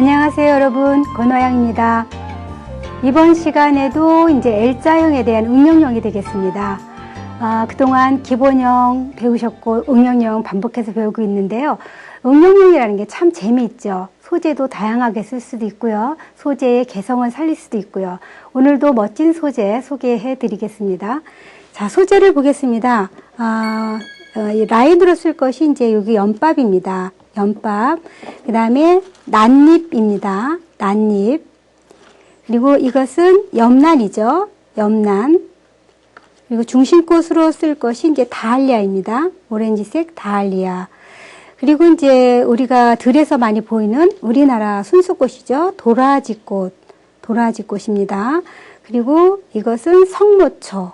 안녕하세요 여러분 권호영입니다. 이번 시간에도 이제 L자형에 대한 응용형이 되겠습니다. 아, 그동안 기본형 배우셨고 응용형 반복해서 배우고 있는데요. 응용형이라는 게 참 재미있죠. 소재도 다양하게 쓸 수도 있고요. 소재의 개성을 살릴 수도 있고요. 오늘도 멋진 소재 소개해 드리겠습니다. 자, 소재를 보겠습니다. 아, 어, 이 라인으로 쓸 것이 이제 여기 연밥입니다. 연밥. 그 다음에 난잎입니다. 난잎. 그리고 이것은 염란이죠. 염란. 그리고 중심꽃으로 쓸 것이 이제 다알리아입니다. 오렌지색 다알리아. 그리고 이제 우리가 들에서 많이 보이는 우리나라 순수꽃이죠. 도라지꽃. 도라지꽃입니다. 그리고 이것은 성모초.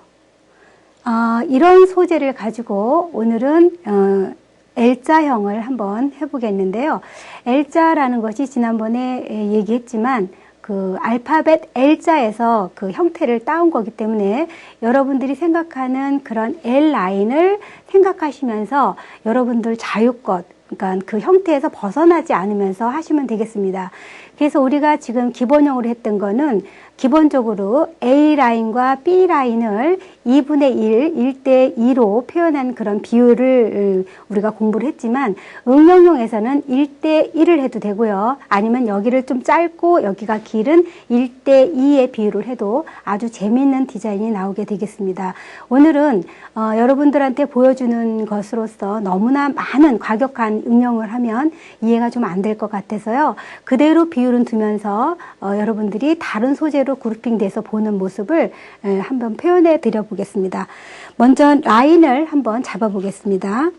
어, 이런 소재를 가지고 오늘은 어, L자형을 한번 해보겠는데요. L자라는 것이 지난번에 얘기했지만 그 알파벳 L자에서 그 형태를 따온 거기 때문에 여러분들이 생각하는 그런 L 라인을 생각하시면서 여러분들 자유껏 그러니까 그 형태에서 벗어나지 않으면서 하시면 되겠습니다. 그래서 우리가 지금 기본형으로 했던 거는 기본적으로 A라인과 B라인을 2분의 1, 1대 2로 표현한 그런 비율을 우리가 공부를 했지만 응용형에서는 1대 1을 해도 되고요. 아니면 여기를 좀 짧고 여기가 길은 1대 2의 비율을 해도 아주 재미있는 디자인이 나오게 되겠습니다. 오늘은 어, 여러분들한테 보여주는 것으로서 너무나 많은 과격한 응용을 하면 이해가 좀 안 될 것 같아서요. 그대로 비율 은 두면서 어, 여러분들이 다른 소재로 그룹핑돼서 보는 모습을 에, 한번 표현해 드려 보겠습니다. 먼저 라인을 한번 잡아 보겠습니다.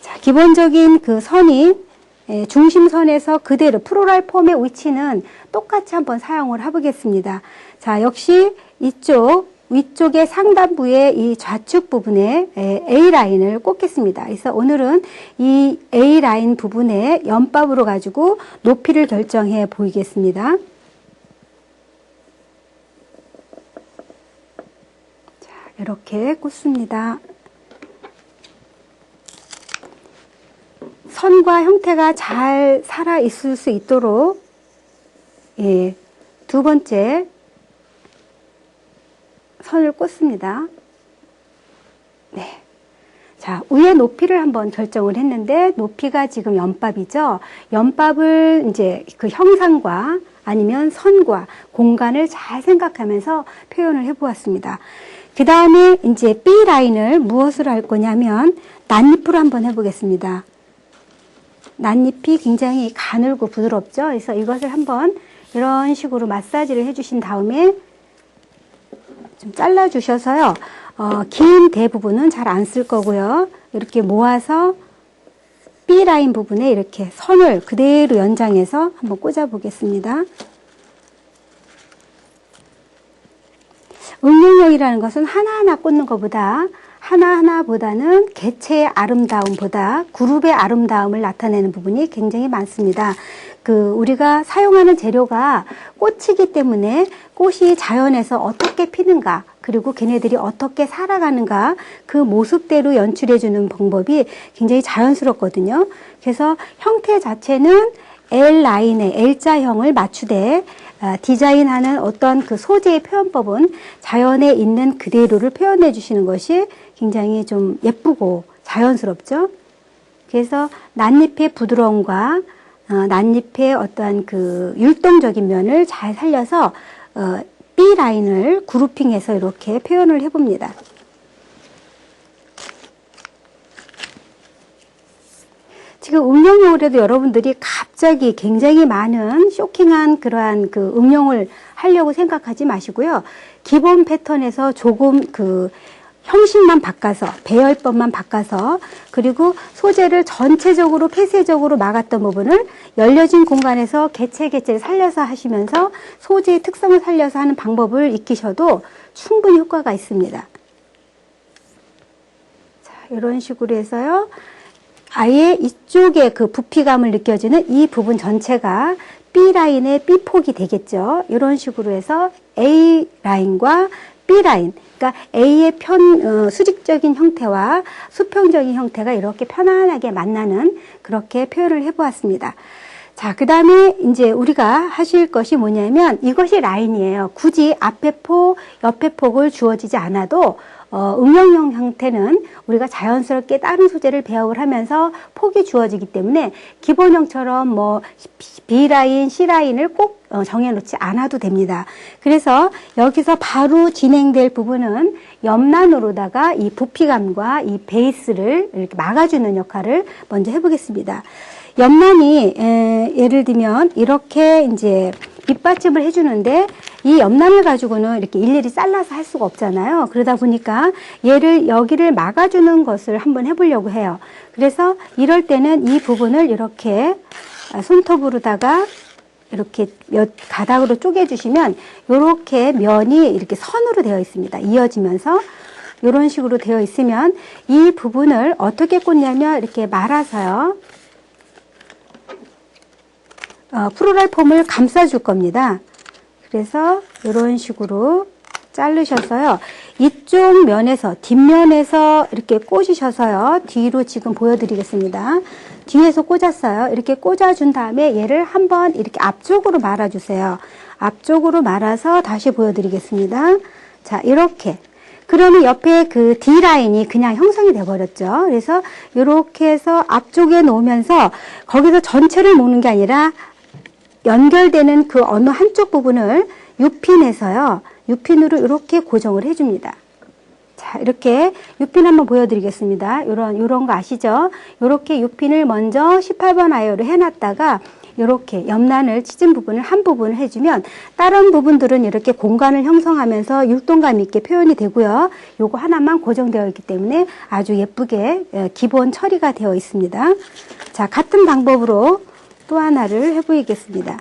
자, 기본적인 그 선이 에, 중심선에서 그대로 프로랄 폼의 위치는 똑같이 한번 사용을 해보겠습니다. 자, 역시 이쪽 위쪽의 상단부의 이 좌측 부분에 A라인을 꽂겠습니다. 그래서 오늘은 이 A라인 부분에 연밥으로 가지고 높이를 결정해 보이겠습니다. 자, 이렇게 꽂습니다. 선과 형태가 잘 살아 있을 수 있도록 예, 두 번째 선을 꽂습니다. 네. 자, 위에 높이를 한번 결정을 했는데 높이가 지금 연밥이죠. 연밥을 이제 그 형상과 아니면 선과 공간을 잘 생각하면서 표현을 해 보았습니다. 그 다음에 이제 B 라인을 무엇으로 할 거냐면 난잎으로 한번 해 보겠습니다. 난잎이 굉장히 가늘고 부드럽죠. 그래서 이것을 한번 이런 식으로 마사지를 해주신 다음에 좀 잘라 주셔서요. 어, 긴 대부분은 잘 안 쓸 거고요. 이렇게 모아서 B 라인 부분에 이렇게 선을 그대로 연장해서 한번 꽂아 보겠습니다. 응용력이라는 것은 하나하나 꽂는 것보다 하나하나보다는 개체의 아름다움보다 그룹의 아름다움을 나타내는 부분이 굉장히 많습니다. 그 우리가 사용하는 재료가 꽃이기 때문에 꽃이 자연에서 어떻게 피는가 그리고 걔네들이 어떻게 살아가는가 그 모습대로 연출해 주는 방법이 굉장히 자연스럽거든요. 그래서 형태 자체는 L 라인에 L자형을 맞추되 디자인하는 어떤 그 소재의 표현법은 자연에 있는 그대로를 표현해 주시는 것이 굉장히 좀 예쁘고 자연스럽죠. 그래서 낫잎의 부드러움과 어, 낫잎의 어떠한 그 율동적인 면을 잘 살려서 어, B 라인을 그룹핑해서 이렇게 표현을 해봅니다. 지금 음영용으로도 여러분들이 갑자기 굉장히 많은 쇼킹한 그러한 그 응용을 하려고 생각하지 마시고요. 기본 패턴에서 조금 그 형식만 바꿔서 배열법만 바꿔서 그리고 소재를 전체적으로 폐쇄적으로 막았던 부분을 열려진 공간에서 개체 개체를 살려서 하시면서 소재의 특성을 살려서 하는 방법을 익히셔도 충분히 효과가 있습니다. 자, 이런 식으로 해서요. 아예 이쪽에 그 부피감을 느껴지는 이 부분 전체가 B라인의 B폭이 되겠죠. 이런 식으로 해서 A라인과 B라인, 그러니까 A의 편, 어, 수직적인 형태와 수평적인 형태가 이렇게 편안하게 만나는 그렇게 표현을 해보았습니다. 자, 그 다음에 이제 우리가 하실 것이 뭐냐면 이것이 라인이에요. 굳이 앞에 폭, 옆에 폭을 주어지지 않아도 어, 응용형 형태는 우리가 자연스럽게 다른 소재를 배합을 하면서 폭이 주어지기 때문에 기본형처럼 뭐 B라인, C라인을 꼭 어, 정해놓지 않아도 됩니다. 그래서 여기서 바로 진행될 부분은 옆난으로다가 이 부피감과 이 베이스를 이렇게 막아주는 역할을 먼저 해보겠습니다. 옆난이 에, 예를 들면 이렇게 이제 밑받침을 해주는데 이 옆난을 가지고는 이렇게 일일이 잘라서 할 수가 없잖아요. 그러다 보니까 얘를 여기를 막아주는 것을 한번 해보려고 해요. 그래서 이럴 때는 이 부분을 이렇게 손톱으로다가 이렇게 몇 가닥으로 쪼개주시면 이렇게 면이 이렇게 선으로 되어 있습니다. 이어지면서 이런 식으로 되어 있으면 이 부분을 어떻게 꽂냐면 이렇게 말아서요. 어, 프로랄 폼을 감싸줄 겁니다. 그래서 이런 식으로 자르셔서요. 이쪽 면에서 뒷면에서 이렇게 꽂으셔서요. 뒤로 지금 보여드리겠습니다. 뒤에서 꽂았어요. 이렇게 꽂아준 다음에 얘를 한번 이렇게 앞쪽으로 말아주세요. 앞쪽으로 말아서 다시 보여드리겠습니다. 자, 이렇게. 그러면 옆에 그 D라인이 그냥 형성이 돼 버렸죠. 그래서 이렇게 해서 앞쪽에 놓으면서 거기서 전체를 모는 게 아니라 연결되는 그 어느 한쪽 부분을 유핀에서요. 유핀으로 이렇게 고정을 해줍니다. 자, 이렇게 유핀 한번 보여드리겠습니다. 요런, 요런 거 아시죠? 요렇게 유핀을 먼저 18번 아이어로 해놨다가 이렇게 옆난을 찢은 부분을 한 부분을 해주면 다른 부분들은 이렇게 공간을 형성하면서 율동감 있게 표현이 되고요. 요거 하나만 고정되어 있기 때문에 아주 예쁘게 예, 기본 처리가 되어 있습니다. 자, 같은 방법으로 또 하나를 해보이겠습니다.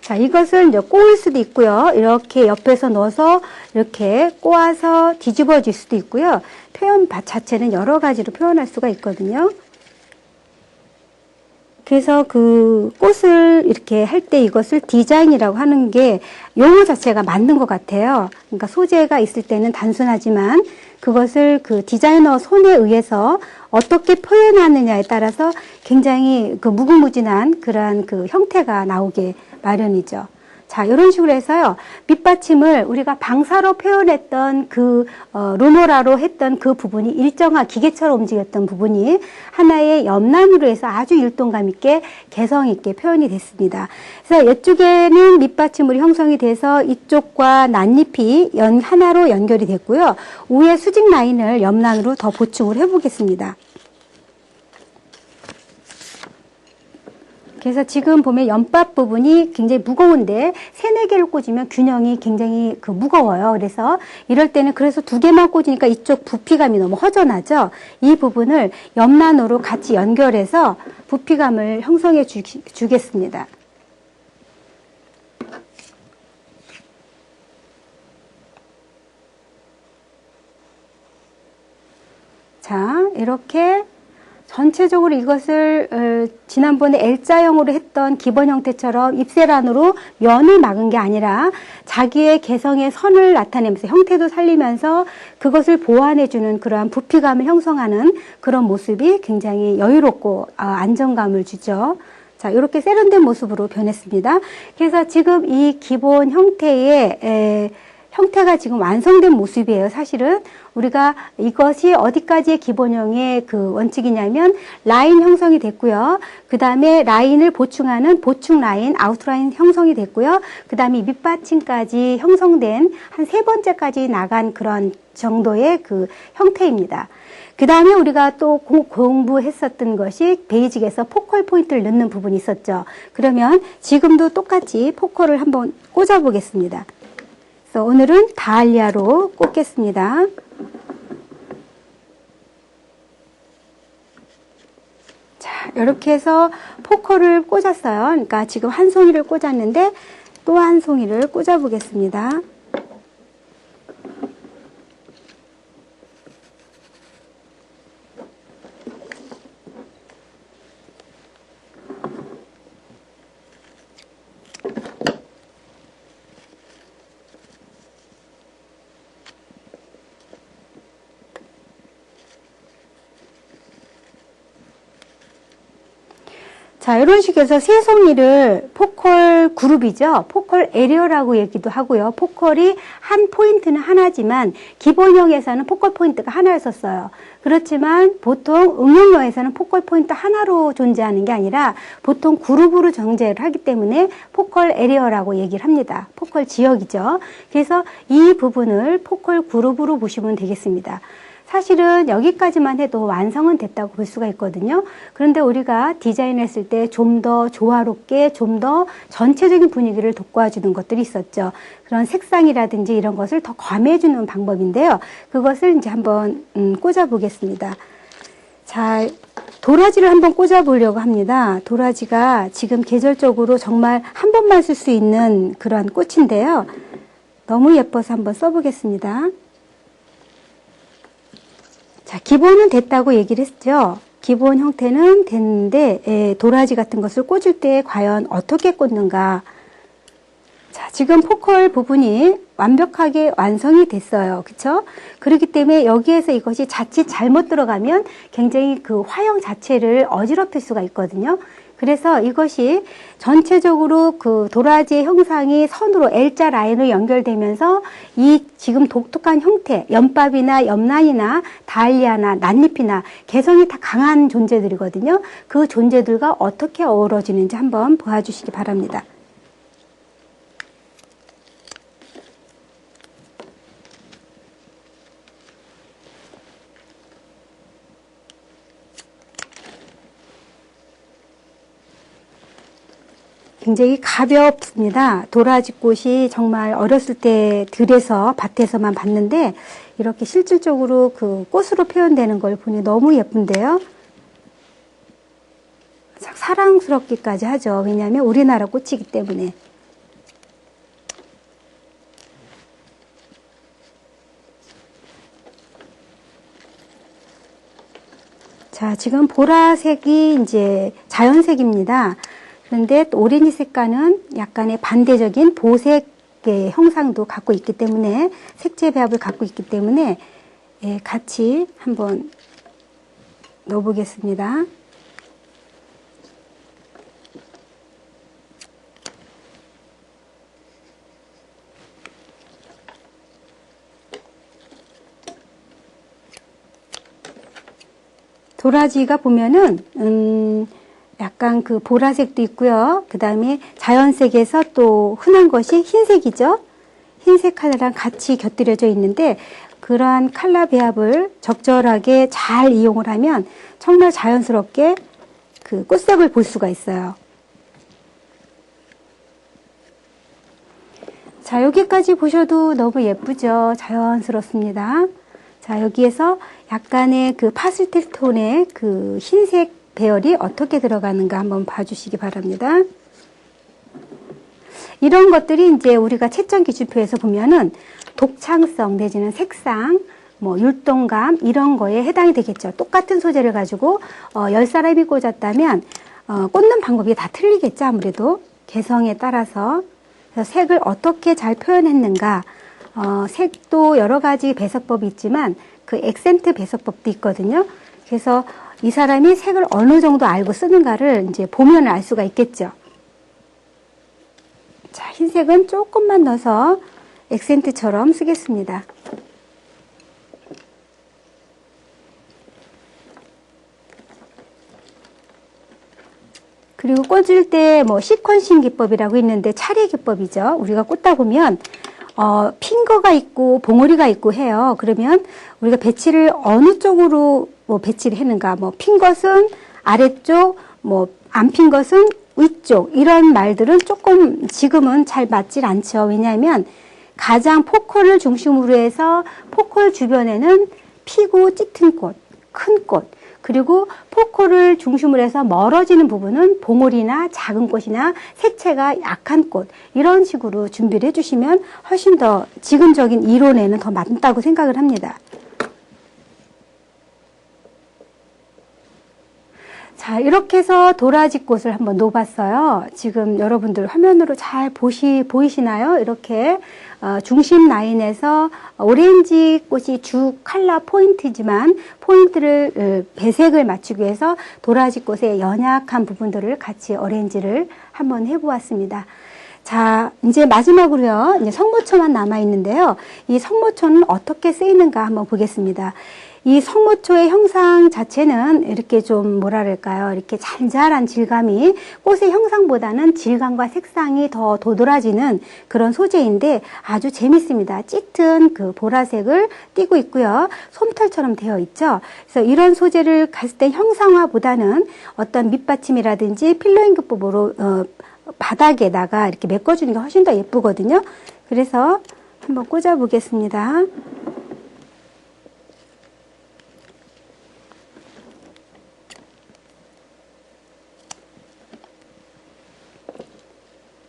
자, 이것을 이제 꼬을 수도 있고요. 이렇게 옆에서 넣어서 이렇게 꼬아서 뒤집어 줄 수도 있고요. 표현 자체는 여러 가지로 표현할 수가 있거든요. 그래서 그 꽃을 이렇게 할 때 이것을 디자인이라고 하는 게 용어 자체가 맞는 것 같아요. 그러니까 소재가 있을 때는 단순하지만 그것을 그 디자이너 손에 의해서 어떻게 표현하느냐에 따라서 굉장히 그 무궁무진한 그러한 그 형태가 나오게 마련이죠. 자, 이런 식으로 해서요. 밑받침을 우리가 방사로 표현했던 그 어, 루노라로 했던 그 부분이 일정한 기계처럼 움직였던 부분이 하나의 옆난으로 해서 아주 율동감 있게 개성 있게 표현이 됐습니다. 그래서 이쪽에는 밑받침물이 형성이 돼서 이쪽과 난잎이 연 하나로 연결이 됐고요. 위에 수직 라인을 옆난으로 더 보충을 해보겠습니다. 그래서 지금 보면 연밥 부분이 굉장히 무거운데 세네 개를 꽂으면 균형이 굉장히 그 무거워요. 그래서 이럴 때는 그래서 두 개만 꽂으니까 이쪽 부피감이 너무 허전하죠. 이 부분을 옆난으로 같이 연결해서 부피감을 형성해 주, 주겠습니다. 자, 이렇게 전체적으로 이것을 어, 지난번에 L자형으로 했던 기본 형태처럼 입세란으로 면을 막은 게 아니라 자기의 개성의 선을 나타내면서 형태도 살리면서 그것을 보완해주는 그러한 부피감을 형성하는 그런 모습이 굉장히 여유롭고 어, 안정감을 주죠. 자, 이렇게 세련된 모습으로 변했습니다. 그래서 지금 이 기본 형태의 에, 형태가 지금 완성된 모습이에요. 사실은 우리가 이것이 어디까지의 기본형의 그 원칙이냐면 라인 형성이 됐고요. 그 다음에 라인을 보충하는 보충 라인, 아웃라인 형성이 됐고요. 그 다음에 밑받침까지 형성된 한 세 번째까지 나간 그런 정도의 그 형태입니다. 그 다음에 우리가 또 공부했었던 것이 베이직에서 포컬 포인트를 넣는 부분이 있었죠. 그러면 지금도 똑같이 포컬을 한번 꽂아 보겠습니다. 그래서 오늘은 다알리아로 꽂겠습니다. 자, 이렇게 해서 포커를 꽂았어요. 그러니까 지금 한 송이를 꽂았는데 또 한 송이를 꽂아 보겠습니다. 자, 이런 식에서 세 송이를 포컬 그룹이죠. 포컬 에리어라고 얘기도 하고요. 포컬이 한 포인트는 하나지만 기본형에서는 포컬 포인트가 하나였었어요. 그렇지만 보통 응용형에서는 포컬 포인트 하나로 존재하는 게 아니라 보통 그룹으로 정제를 하기 때문에 포컬 에리어라고 얘기를 합니다. 포컬 지역이죠. 그래서 이 부분을 포컬 그룹으로 보시면 되겠습니다. 사실은 여기까지만 해도 완성은 됐다고 볼 수가 있거든요. 그런데 우리가 디자인했을 때 좀 더 조화롭게 좀 더 전체적인 분위기를 돋궈주는 것들이 있었죠. 그런 색상이라든지 이런 것을 더 과매해주는 방법인데요. 그것을 이제 한번 음, 꽂아보겠습니다. 자, 도라지를 한번 꽂아보려고 합니다. 도라지가 지금 계절적으로 정말 한 번만 쓸 수 있는 그런 꽃인데요. 너무 예뻐서 한번 써보겠습니다. 자, 기본은 됐다고 얘기를 했죠. 기본 형태는 됐는데 에, 도라지 같은 것을 꽂을 때 과연 어떻게 꽂는가. 자, 지금 포컬 부분이 완벽하게 완성이 됐어요. 그쵸? 그렇기 때문에 여기에서 이것이 자칫 잘못 들어가면 굉장히 그 화형 자체를 어지럽힐 수가 있거든요. 그래서 이것이 전체적으로 그 도라지의 형상이 선으로 L자 라인으로 연결되면서 이 지금 독특한 형태, 연밥이나 염란이나 다알리아나 낫잎이나 개성이 다 강한 존재들이거든요. 그 존재들과 어떻게 어우러지는지 한번 보아주시기 바랍니다. 굉장히 가볍습니다. 도라지 꽃이 정말 어렸을 때 들에서 밭에서만 봤는데 이렇게 실질적으로 그 꽃으로 표현되는 걸 보니 너무 예쁜데요. 사랑스럽기까지 하죠. 왜냐하면 우리나라 꽃이기 때문에. 자, 지금 보라색이 이제 자연색입니다. 그런데 오렌지 색깔은 약간의 반대적인 보색의 형상도 갖고 있기 때문에 색채 배합을 갖고 있기 때문에 예, 같이 한번 넣어보겠습니다. 도라지가 보면은 음, 약간 그 보라색도 있고요. 그 다음에 자연색에서 또 흔한 것이 흰색이죠. 흰색 컬러랑 같이 곁들여져 있는데 그러한 컬러 배합을 적절하게 잘 이용을 하면 정말 자연스럽게 그 꽃색을 볼 수가 있어요. 자, 여기까지 보셔도 너무 예쁘죠? 자연스럽습니다. 자, 여기에서 약간의 그 파스텔 톤의 그 흰색 배열이 어떻게 들어가는가 한번 봐주시기 바랍니다. 이런 것들이 이제 우리가 채점 기준표에서 보면은 독창성 내지는 색상, 뭐 율동감 이런 거에 해당이 되겠죠. 똑같은 소재를 가지고 어, 열 사람이 꽂았다면 어, 꽂는 방법이 다 틀리겠죠. 아무래도 개성에 따라서 색을 어떻게 잘 표현했는가. 어, 색도 여러 가지 배석법이 있지만 그 액센트 배석법도 있거든요. 그래서 이 사람이 색을 어느 정도 알고 쓰는가를 이제 보면 알 수가 있겠죠. 자, 흰색은 조금만 넣어서 액센트처럼 쓰겠습니다. 그리고 꽂을 때 뭐 시퀀싱 기법이라고 있는데 차례 기법이죠. 우리가 꽂다 보면 어, 핑거가 있고 봉오리가 있고 해요. 그러면 우리가 배치를 어느 쪽으로 뭐 배치를 했는가, 뭐 핀 것은 아래쪽, 뭐 안 핀 것은 위쪽 이런 말들은 조금 지금은 잘 맞질 않죠. 왜냐하면 가장 포컬을 중심으로 해서 포컬 주변에는 피고 짙은 꽃, 큰 꽃, 그리고 포컬을 중심으로 해서 멀어지는 부분은 봉오리나 작은 꽃이나 색채가 약한 꽃 이런 식으로 준비를 해주시면 훨씬 더 지금적인 이론에는 더 맞다고 생각을 합니다. 자, 이렇게 해서 도라지 꽃을 한번 놓아봤어요. 지금 여러분들 화면으로 잘 보시, 보이시나요? 이렇게, 어, 중심 라인에서 오렌지 꽃이 주 컬러 포인트지만 포인트를, 어, 배색을 맞추기 위해서 도라지 꽃의 연약한 부분들을 같이 오렌지를 한번 해보았습니다. 자, 이제 마지막으로요. 이제 성모초만 남아 있는데요. 이 성모초는 어떻게 쓰이는가 한번 보겠습니다. 이 성모초의 형상 자체는 이렇게 좀 뭐랄까요. 이렇게 잔잔한 질감이 꽃의 형상보다는 질감과 색상이 더 도드라지는 그런 소재인데 아주 재밌습니다. 짙은 그 보라색을 띠고 있고요. 솜털처럼 되어 있죠. 그래서 이런 소재를 갔을 때 형상화보다는 어떤 밑받침이라든지 필러잉 기법으로 어, 바닥에다가 이렇게 메꿔주는 게 훨씬 더 예쁘거든요. 그래서 한번 꽂아 보겠습니다.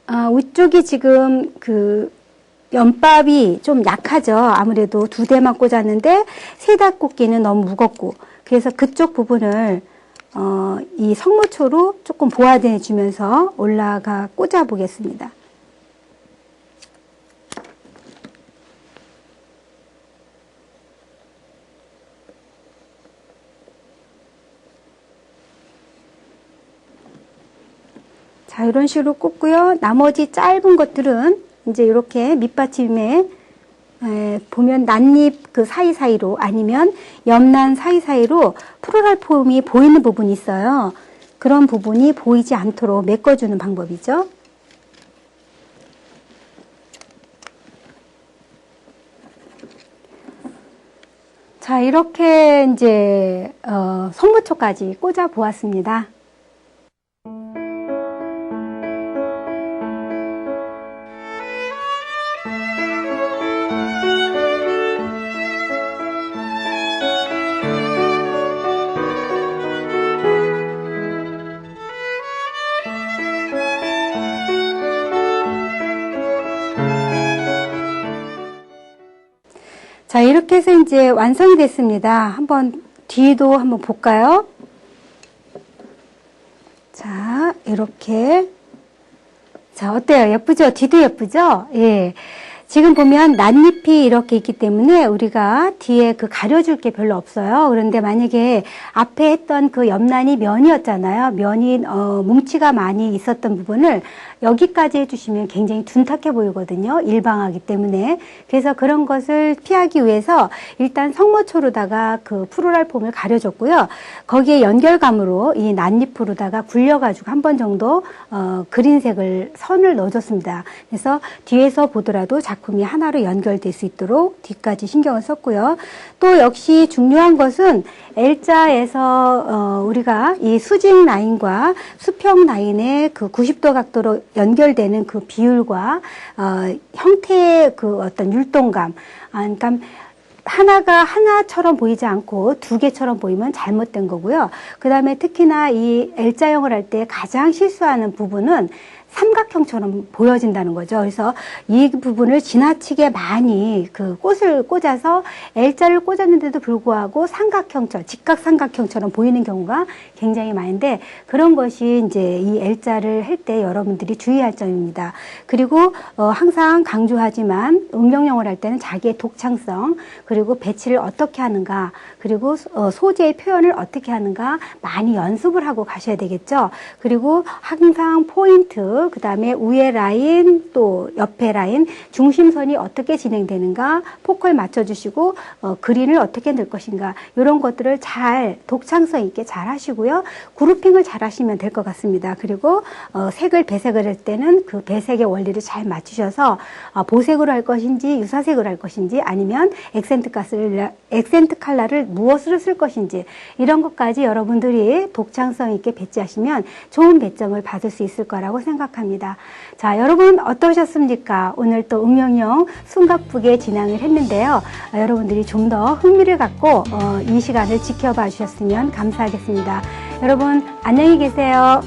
아, 위쪽이 지금 그 연밥이 좀 약하죠. 아무래도 두 대만 꽂았는데 세 다 꽂기는 너무 무겁고 그래서 그쪽 부분을 어, 이 성모초로 조금 보완해 주면서 올라가 꽂아 보겠습니다. 자, 이런 식으로 꽂고요. 나머지 짧은 것들은 이제 이렇게 밑받침에 에, 보면 난잎 그 사이사이로 아니면 옆난 사이사이로 프로랄 폼이 보이는 부분이 있어요. 그런 부분이 보이지 않도록 메꿔주는 방법이죠. 자, 이렇게 이제 어, 성무초까지 꽂아 보았습니다. 자, 이렇게 해서 이제 완성이 됐습니다. 한번 뒤도 한번 볼까요? 자, 이렇게. 자, 어때요? 예쁘죠? 뒤도 예쁘죠? 예. 지금 보면 낫잎이 이렇게 있기 때문에 우리가 뒤에 그 가려줄 게 별로 없어요. 그런데 만약에 앞에 했던 그 옆난이 면이었잖아요. 면이 어, 뭉치가 많이 있었던 부분을 여기까지 해주시면 굉장히 둔탁해 보이거든요. 일방하기 때문에. 그래서 그런 것을 피하기 위해서 일단 성모초로다가 그 프로랄 폼을 가려줬고요. 거기에 연결감으로 이 낫잎으로다가 굴려가지고 한 번 정도 어, 그린색을 선을 넣어줬습니다. 그래서 뒤에서 보더라도 작품이 하나로 연결될 수 있도록 뒤까지 신경을 썼고요. 또 역시 중요한 것은 L자에서 어, 우리가 이 수직 라인과 수평 라인의 그 90도 각도로 연결되는 그 비율과 어, 형태의 그 어떤 율동감, 아, 그러니까 하나가 하나처럼 보이지 않고 두 개처럼 보이면 잘못된 거고요. 그 다음에 특히나 이 L자형을 할 때 가장 실수하는 부분은 삼각형처럼 보여진다는 거죠. 그래서 이 부분을 지나치게 많이 그 꽃을 꽂아서 L자를 꽂았는데도 불구하고 삼각형처럼, 직각 삼각형처럼 보이는 경우가 굉장히 많은데 그런 것이 이제 이 L자를 할 때 여러분들이 주의할 점입니다. 그리고 어, 항상 강조하지만 음영영을 할 때는 자기의 독창성 그리고 배치를 어떻게 하는가 그리고 어, 소재의 표현을 어떻게 하는가 많이 연습을 하고 가셔야 되겠죠. 그리고 항상 포인트 그 다음에 위에 라인 또 옆에 라인 중심선이 어떻게 진행되는가 포컬 맞춰주시고 어, 그린을 어떻게 넣을 것인가 이런 것들을 잘 독창성 있게 잘 하시고요. 그룹핑을 잘 하시면 될 것 같습니다. 그리고 어, 색을 배색을 할 때는 그 배색의 원리를 잘 맞추셔서 어, 보색으로 할 것인지 유사색으로 할 것인지 아니면 액센트 가스를 액센트 컬러를 무엇으로 쓸 것인지 이런 것까지 여러분들이 독창성 있게 배치하시면 좋은 배점을 받을 수 있을 거라고 생각합니다. 자, 여러분 어떠셨습니까? 오늘 또 응용형 숨가쁘게 진행을 했는데요. 어, 여러분들이 좀 더 흥미를 갖고 어, 이 시간을 지켜봐 주셨으면 감사하겠습니다. 여러분 안녕히 계세요.